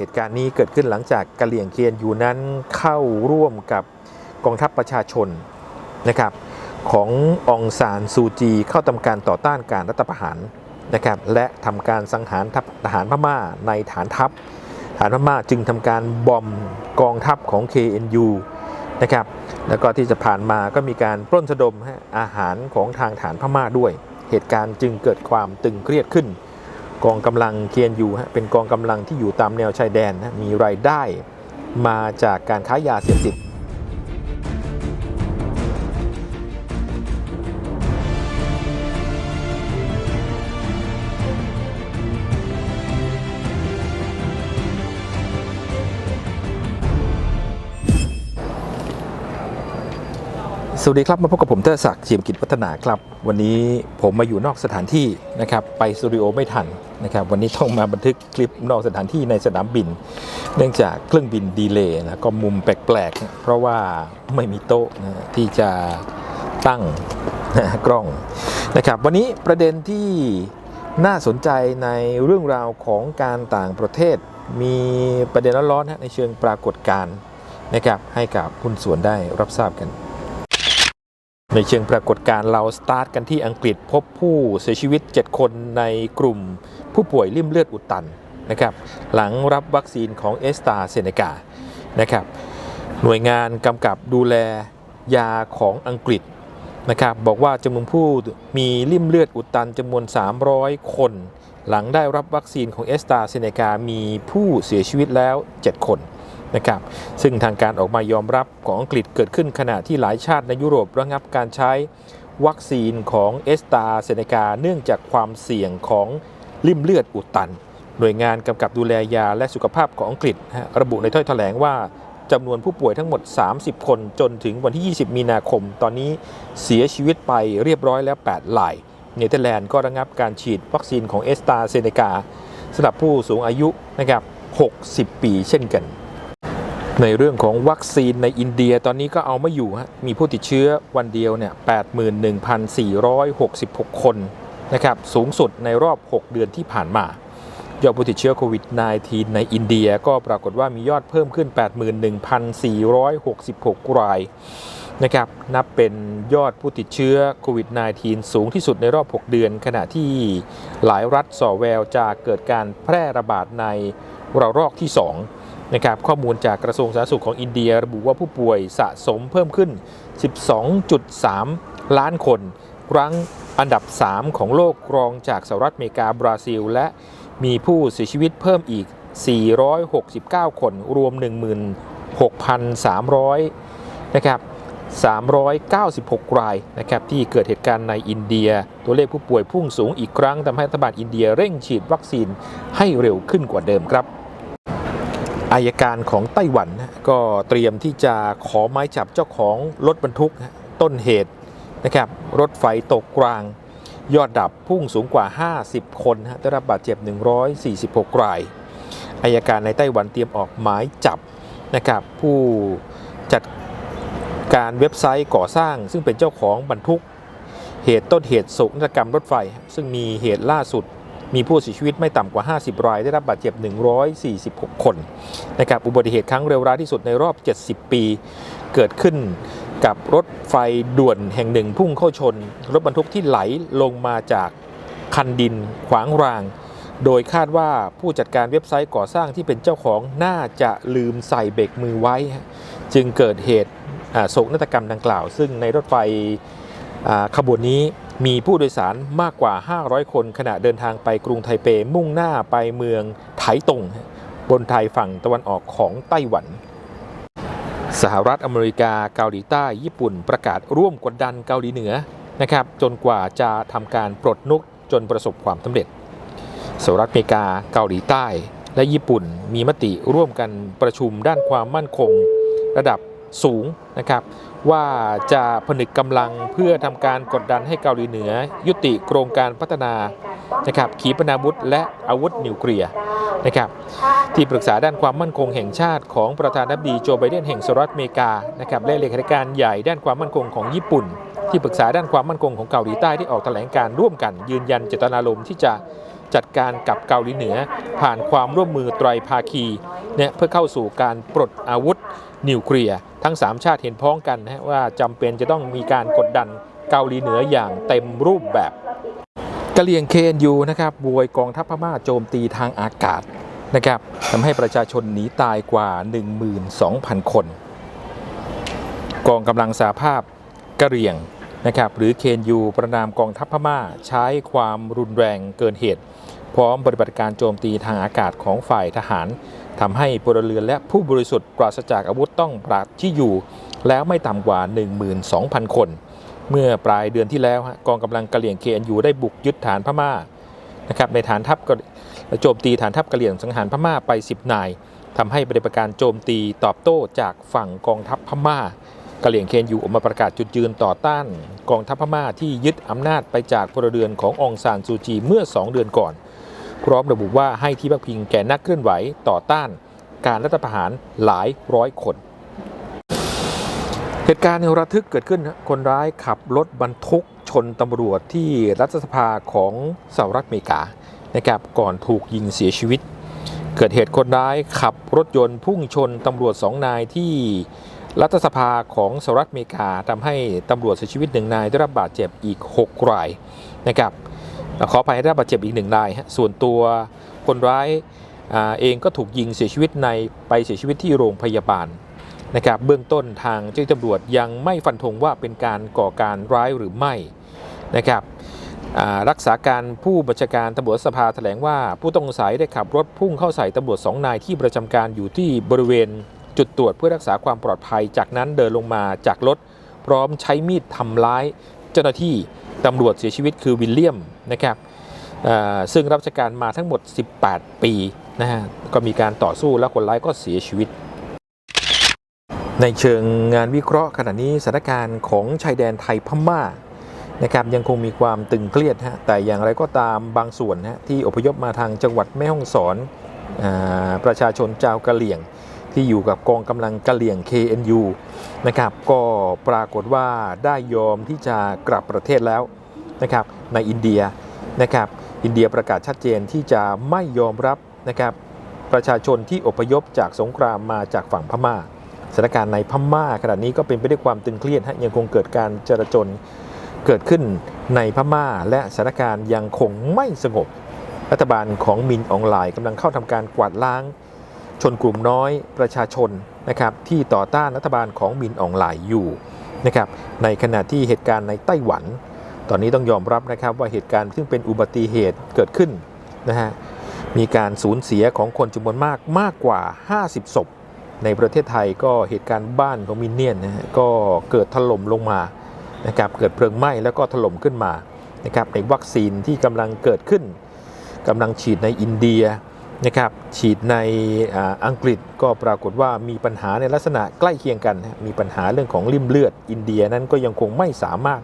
เหตุการณ์นี้เกิดขึ้นหลังจากกะเหลี่ยงเคียนยูนั้นเข้าร่วมกับกองทัพประชาชนนะครับขององซานซูจีเข้าทำการต่อต้านการรัฐประหารนะครับและทำการสังหารทหารพม่าในฐานทัพฐานพม่าจึงทำการบอมกองทัพของ KNU นะครับแล้วก็ที่จะผ่านมาก็มีการปล้นสะดมอาหารของทางฐานพม่าด้วย เหตุการณ์จึงเกิดความตึงเครียดขึ้น กองกำลังเกียนยูฮะเป็นกองกำลังที่อยู่ตามแนวชายแดนนะมีรายได้มาจากการค้ายาเสพติด สวัสดีครับมาพบกับผมเตอร์ศักดิ์เจียมกิจวัฒนาครับ วันนี้ผมมาอยู่นอกสถานที่นะครับไปสตูดิโอไม่ทันนะครับวันนี้ต้องมาบันทึกคลิปนอกสถานที่ในสนามบิน เนื่องจากเครื่องบินดีเลย์แล้วก็มุมแปลกๆ เพราะว่าไม่มีโต๊ะนะที่จะตั้งกล้องนะครับวันนี้ประเด็นที่น่าสนใจในเรื่องราวของการต่างประเทศ มีประเด็นร้อนๆนะในเชิงปรากฏการณ์นะครับให้กับคุณส่วนได้รับทราบกัน ในเชิงปรากฏการณ์เราสตาร์ทกันที่อังกฤษพบผู้เสียชีวิต 7 คนในกลุ่มผู้ป่วยริ่มเลือดอุดตันนะครับหลังรับวัคซีนของเอสตาเซเนกานะครับหน่วยงานกำกับดูแลยาของอังกฤษนะครับบอกว่าจำนวนผู้มีริ่มเลือดอุดตันจำนวน 300 คน หลังได้รับวัคซีนของเอสตาเซเนกามีผู้เสียชีวิตแล้ว 7 คน นะครับซึ่งทางการออกมายอมรับของอังกฤษเกิดขึ้นขณะที่หลายชาติในยุโรประงับการใช้วัคซีนของเอสตาเซเนกาเนื่องจากความเสี่ยงของลิ่มเลือดอุดตัน หน่วยงานกำกับดูแลยาและสุขภาพของอังกฤษ ระบุในถ้อยแถลงว่าจำนวนผู้ป่วยทั้งหมด 30 คนจนถึงวันที่ 20 มีนาคม ตอนนี้เสียชีวิตไปเรียบร้อยแล้ว 8 ราย เนเธอร์แลนด์ก็ระงับการฉีดวัคซีนของเอสตาเซเนกาสำหรับผู้สูงอายุนะครับ 60 ปีเช่นกัน ในเรื่องของวัคซีนในอินเดียตอนนี้ก็เอาไม่อยู่ฮะมีผู้ติดเชื้อวันเดียวเนี่ย81,466 คนนะครับสูงสุดในรอบ 6 เดือนที่ผ่านมายอดผู้ติดเชื้อโควิด -19 ในอินเดียก็ปรากฏว่ามียอดเพิ่มขึ้น 81,466 รายนะครับนับเป็นยอดผู้ติดเชื้อโควิด -19 สูงที่สุดในรอบ 6 เดือน ขณะที่หลายรัฐส่อแววจะเกิดการแพร่ระบาดในระลอกที่ 2 นะครับข้อมูลจากกระทรวงสาธารณสุขของอินเดีย ระบุว่าผู้ป่วยสะสมเพิ่มขึ้น 12.3 ล้านคนรั้งอันดับ 3 ของโลกรองจากสหรัฐอเมริกาบราซิล และมีผู้เสียชีวิตเพิ่มอีก 469 คนรวม 16,300นะครับ396 รายนะครับที่เกิดเหตุการณ์ในอินเดีย ตัวเลขผู้ป่วยพุ่งสูงอีกครั้งทำให้รัฐบาลอินเดียเร่งฉีดวัคซีนให้เร็วขึ้นกว่าเดิมครับ อายการของไต้หวันนะก็เตรียมที่จะขอไม้จับเจ้าของรถบรรทุกต้นเหตุนะครับรถไฟตกกลาง ยอดดับพุ่งสูงกว่า 50 คนนะได้รับบาดเจ็บ 146 รายอายการในไต้หวันเตรียมออกหมายจับนะครับผู้จัดการเว็บไซต์ก่อสร้าง ซึ่งเป็นเจ้าของบรรทุกเหตุต้นเหตุโศกนาฏกรรมรถไฟ ซึ่งมีเหตุล่าสุด มีผู้เสียชีวิตไม่ต่ำกว่า 50 ราย ได้รับบาดเจ็บ 146 คนนะครับอุบัติเหตุครั้งเร็วร้ายที่สุดในรอบ 70 ปี เกิดขึ้นกับรถไฟด่วนแห่งหนึ่งพุ่งเข้าชน รถบรรทุกที่ไหลลงมาจากคันดินขวางราง โดยคาดว่าผู้จัดการเว็บไซต์ก่อสร้างที่เป็นเจ้าของน่าจะลืมใส่เบรกมือไว้ จึงเกิดเหตุโศกนาฏกรรมดังกล่าว ซึ่งในรถไฟขบวนนี้ มีผู้โดยสารมากกว่า 500 คน ขณะเดินทางไปกรุงไทเปมุ่งหน้าไปเมืองไถตง บนไทยฝั่งตะวันออกของไต้หวัน สหรัฐอเมริกาเกาหลีใต้ญี่ปุ่นประกาศร่วมกดดันเกาหลีเหนือนะครับจนกว่าจะทำการปลดนุกจนประสบความสำเร็จสหรัฐอเมริกาเกาหลีใต้ และญี่ปุ่นมีมติร่วมกันประชุมด้านความมั่นคง ระดับ สูงนะครับว่าจะผนึกกำลังเพื่อทำการกดดันให้เกาหลีเหนือ ยุติโครงการพัฒนานะครับขีปนาวุธและอาวุธนิวเคลียร์นะครับที่ปรึกษาด้านความมั่นคงแห่งชาติของประธานาธิบดีโจไบเดนแห่งสหรัฐอเมริกานะครับและเลขาธิการใหญ่ด้านความมั่นคงของญี่ปุ่น ที่ปรึกษาด้านความมั่นคงของเกาหลีใต้ที่ออกแถลงการร่วมกัน ยืนยันเจตนารมณ์ที่จะจัดการกับเกาหลีเหนือ ผ่านความร่วมมือไตรภาคีเนี่ยเพื่อเข้าสู่การปลดอาวุธนิวเคลียร์ ทั้ง 3 ชาติเห็นพ้องกันนะว่าจำเป็นจะต้องมีการกดดันเกาหลีเหนืออย่างเต็มรูปแบบกะเหรี่ยงเคนยูนะครับบวยกองทัพพม่าโจมตีทางอากาศนะครับทำให้ประชาชนหนีตายกว่า 12,000 คน กองกำลังสาภาพกะเหรี่ยงนะครับหรือเคนยูประนามกองทัพพม่าใช้ความรุนแรงเกินเหตุ พร้อมปฏิบัติการโจมตีทางอากาศของฝ่ายทหาร ทำให้พลเรือนและผู้บริสุทธิ์ปราศจากอาวุธต้องปราศที่อยู่ แล้วไม่ต่ำกว่า 12,000 คน เมื่อปลายเดือนที่แล้วฮะกองกำลังกะเหรี่ยง KNU ได้บุกยึดฐานพม่านะครับในฐานทัพกะโจมตีฐานทัพกะเหรี่ยงสังหารพม่าไป 10 นายทำให้ปฏิบัติการโจมตีตอบโต้จากฝั่งกองทัพพม่ากะเหรี่ยง KNU ออกมาประกาศจุดยืนต่อต้าน กองทัพพม่าที่ยึดอำนาจไปจากพลเรือนขององซานซูจีเมื่อ 2 เดือนก่อน พร้อมระบุว่าให้ที่พักพิงแก่นักเคลื่อนไหวต่อต้านการรัฐประหารหลายร้อยคน เหตุการณ์ระทึกเกิดขึ้น คนร้ายขับรถบรรทุกชนตำรวจที่รัฐสภาของสหรัฐอเมริกานะครับก่อนถูกยิงเสียชีวิต เกิดเหตุคนร้ายขับรถยนต์พุ่งชนตำรวจสองนายที่รัฐสภาของสหรัฐอเมริกาทำให้ตำรวจเสียชีวิตหนึ่งนายได้รับบาดเจ็บอีก 6 รายนะครับ ขออภัยได้บบาดเจ็บอีกหนึ่งนาย ส่วนตัวคนร้ายอเองก็ถูกยิงเสียชีวิตในไปเสียชีวิตที่โรงพยาบาลนะครับเบื้องต้นทางเจ้าหน้าที่ตำรวจยังไม่ฟันธงว่าเป็นการก่อการร้ายหรือไม่นะครับรักษาการผู้บัญชาการตำรวจสภาแถลงว่าผู้ต้องสงสัยได้ขับรถพุ่งเข้าใส่ตำรวจสองนายที่ประจำการอยู่ที่บริเวณจุดตรวจเพื่อรักษาความปลอดภัย จากนั้นเดินลงมาจากรถพร้อมใช้มีดทำร้าย เจ้าหน้าที่ตำรวจเสียชีวิตคือวิลเลียมนะครับซึ่งรับราชการมาทั้งหมด 18 ปีนะฮะก็มีการต่อสู้แล้วคนร้ายก็เสียชีวิต ในเชิงงานวิเคราะห์ขณะนี้สถานการณ์ของชายแดนไทยพม่านะครับยังคงมีความตึงเครียดฮะแต่อย่างไรก็ตามบางส่วนฮะที่อพยพมาทางจังหวัดแม่ฮ่องสอนอประชาชนชาวกะเหรี่ยง ที่อยู่กับกองกำลังกะเหรี่ยง KNU นะครับก็ปรากฏว่าได้ยอมที่จะกลับประเทศแล้วนะครับในอินเดียนะครับอินเดียประกาศชัดเจนที่จะไม่ยอมรับนะครับประชาชนที่อพยพจากสงครามมาจากฝั่งพม่าสถานการณ์ในพม่าขณะนี้ก็เป็นไปด้วยความตึงเครียดฮะยังคงเกิดการจราจนเกิดขึ้นในพม่า และสถานการณ์ยังคงไม่สงบ รัฐบาลของมินออนไลน์กำลังเข้าทำการกวาดล้าง ชนกลุ่มน้อยประชาชนนะครับที่ต่อต้านรัฐบาลของมินออนไลน์อยู่นะครับในขณะที่เหตุการณ์ในไต้หวัน ตอนนี้ต้องยอมรับนะครับว่าเหตุการณ์ซึ่งเป็นอุบัติเหตุเกิดขึ้นนะฮะมีการสูญเสียของคนจำนวนมากมากกว่า 50 ศพ ในประเทศไทยก็เหตุการณ์บ้านของมินเนี่ยนนะฮะก็เกิดถล่มลงมานะครับเกิดเพลิงไหม้แล้วก็ถล่มขึ้นมานะครับในวัคซีนที่กำลังเกิดขึ้นกำลังฉีดในอินเดีย นะครับฉีดในอังกฤษก็ปรากฏว่ามีปัญหาในลักษณะใกล้เคียงกัน มีปัญหาเรื่องของริ่มเลือด อินเดียนั้นก็ยังคงไม่สามารถ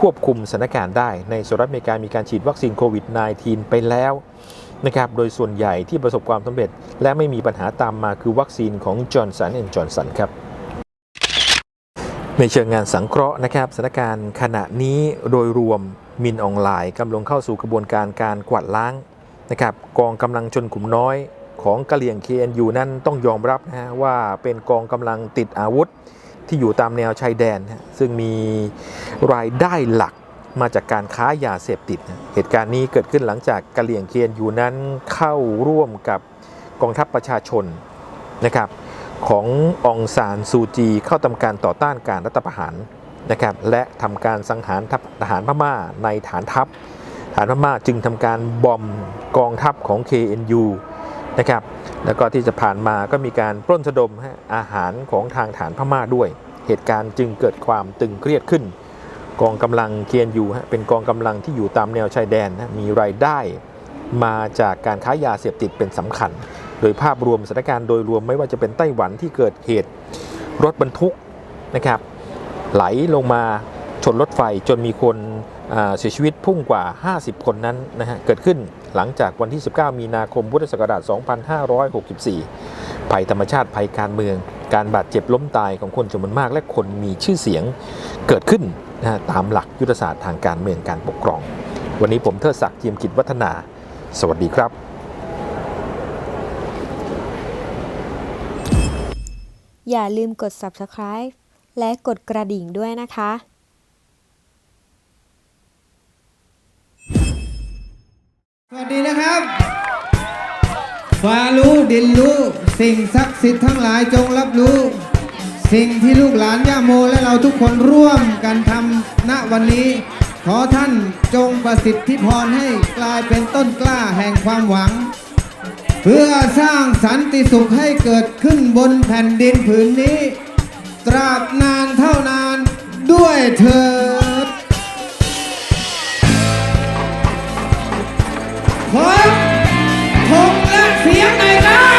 ควบคุมสถานการณ์ได้ ในสหรัฐอเมริกามีการฉีดวัคซีนโควิด -19 ไปแล้วนะครับโดยส่วนใหญ่ที่ประสบความสำเร็จ และไม่มีปัญหาตามมาคือวัคซีนของจอร์นสันแอนด์จอร์นสันครับในเชิงงานสังเคราะห์นะครับสถานการณ์ขณะนี้โดยรวมมินออนไลน์กำลังเข้าสู่กระบวนการการกวาดล้าง นะครับกองกำลังชนกลุ่มน้อยของกะเหรี่ยง KNU นั้นต้องยอมรับนะฮะว่าเป็นกองกำลังติดอาวุธที่อยู่ตามแนวชายแดนนะซึ่งมีรายได้หลักมาจากการค้ายาเสพติดนะเหตุการณ์นี้เกิดขึ้นหลังจากกะเหลี่ยงเคียนยูนั้นเข้าร่วมกับกองทัพประชาชนนะครับขององซานซูจีเข้าทำการต่อต้านการรัฐประหารนะครับและทำการสังหารทัพทหารพม่าในฐานทัพ ฐานพม่าจึงทำการบอมกองทัพของ KNU นะครับแล้วก็ที่จะผ่านมาก็มีการปล้นสะดมอาหารของทางฐานพม่าด้วย เหตุการณ์จึงเกิดความตึงเครียดขึ้น กองกำลังเคียนยูเป็นกองกำลังที่อยู่ตามแนวชายแดนนะมีรายได้มาจากการค้ายาเสพติดเป็นสำคัญ โดยภาพรวมสถานการณ์โดยรวมไม่ว่าจะเป็นไต้หวันที่เกิดเหตุ รถบรรทุกนะครับไหลลงมาชนรถไฟจนมีคน เสียชีวิตพุ่งกว่า 50 คนนั้นนะฮะเกิดขึ้นหลังจากวันที่ 19 มีนาคมพุทธศักราช 2564 ภัยธรรมชาติภัยการเมือง การบาดเจ็บล้มตายของคนจำนวนมาก และคนมีชื่อเสียงเกิดขึ้นนะฮะตามหลักยุทธศาสตร์ทางการเมืองการปกครอง วันนี้ผมเทิดศักดิ์เจียมกิจวัฒนา สวัสดีครับอย่าลืมกด subscribe และกดกระดิ่งด้วยนะคะ สวัสดีนะครับฟ้ารู้ดินรู้ สิ่งศักดิ์สิทธิ์ทั้งหลายจงรับรู้ สิ่งที่ลูกหลานย่าโมและเราทุกคนร่วมกันทำณวันนี้ ขอท่านจงประสิทธิพรให้กลายเป็นต้นกล้าแห่งความหวัง เพื่อสร้างสันติสุขให้เกิดขึ้นบนแผ่นดินผืนนี้ ตราบนานเท่านานด้วยเธอ ขอถกและเสียงหนครับ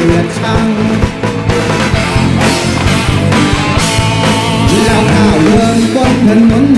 ลือชังแล้วข้าวเรืองบนถนน